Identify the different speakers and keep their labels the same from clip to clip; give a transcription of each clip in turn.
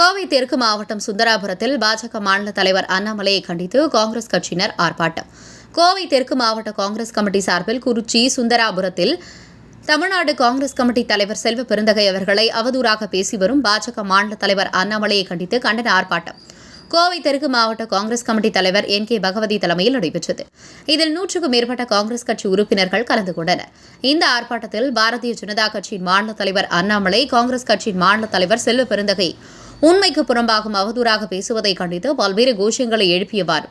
Speaker 1: கோவை தெற்கு மாவட்டம் சுந்தராபுரத்தில் பாஜக மாநில தலைவர் அண்ணாமலையை கண்டித்து காங்கிரஸ் கட்சியினர் ஆர்ப்பாட்டம். கோவை தெற்கு மாவட்ட காங்கிரஸ் கமிட்டி சார்பில் குறிச்சி சுந்தராபுரத்தில் தமிழ்நாடு காங்கிரஸ் கமிட்டி தலைவர் செல்வ பெருந்தகை அவர்களை அவதூறாக பேசி வரும் பாஜக மாநில தலைவர் அண்ணாமலையை கண்டித்து கண்டன ஆர்ப்பாட்டம். கோவை தெற்கு மாவட்ட காங்கிரஸ் கமிட்டி தலைவர் என் கே பகவதி தலைமையில் நடைபெற்றது. இதில் நூற்றுக்கும் மேற்பட்ட காங்கிரஸ் கட்சி உறுப்பினர்கள் கலந்து கொண்டனர். இந்த ஆர்ப்பாட்டத்தில் பாரதிய ஜனதா கட்சியின் மாநில தலைவர் அண்ணாமலை காங்கிரஸ் கட்சியின் மாநில தலைவர் செல்வ பெருந்தகை உண்மைக்கு புறம்பாகும் அவதூறாக பேசுவதை கண்டித்து பல்வேறு கோஷங்களை எழுப்பியவாறு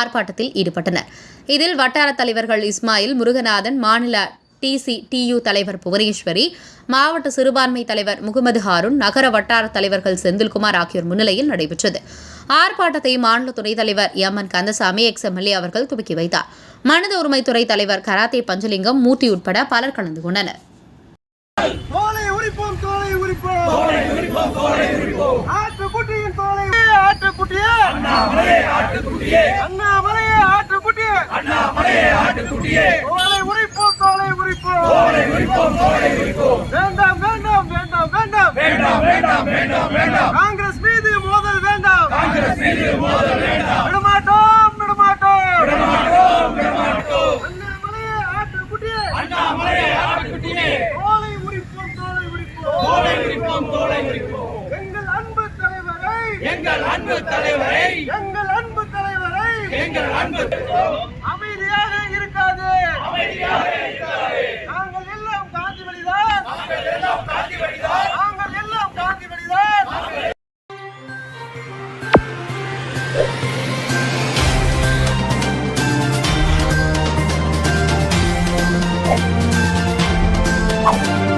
Speaker 1: ஆர்ப்பாட்டத்தில் ஈடுபட்டனர். இதில் வட்டார தலைவர்கள் இஸ்மாயில் முருகநாதன் மாநில டிசி டியு தலைவர் புவனேஸ்வரி மாவட்ட சிறுபான்மை தலைவர் முகமது ஹாரூன் நகர வட்டார தலைவர்கள் செந்தில்குமார் ஆகியோர் முன்னிலையில் நடைபெற்றது. ஆர்ப்பாட்டத்தை மாநில துணைத் தலைவர் M N Kandasamy ex MLA அவர்கள் துவக்கி வைத்தார். மனித உரிமைத்துறை தலைவர் கராத்தே பஞ்சலிங்கம் மூர்த்தி உட்பட பலர் கலந்து கொண்டனர்.
Speaker 2: வேண்டாம் வேண்டாம் வேண்டாம். வேண்டாம் வேண்டாம் வேண்டாம் வேண்டாம். காங்கிரஸ் விடமாட்டோம் விடமாட்டோம். விடமாட்டோம் விடமாட்டோம். அண்ணாமலையே ஆட்டுக்குட்டியே அண்ணாமலையே ஆட்டுக்குட்டியே தோலை உரிப்போம் தோலை உரிப்போம். தோலை உரிப்போம் தோலை உரிப்போம். எங்கள் அன்பு தலைவரை.
Speaker 3: எங்கள் அன்பு தலைவரை.
Speaker 2: எங்கள் அன்பு தலைவரை.
Speaker 3: எங்கள் அன்பு
Speaker 4: Bye.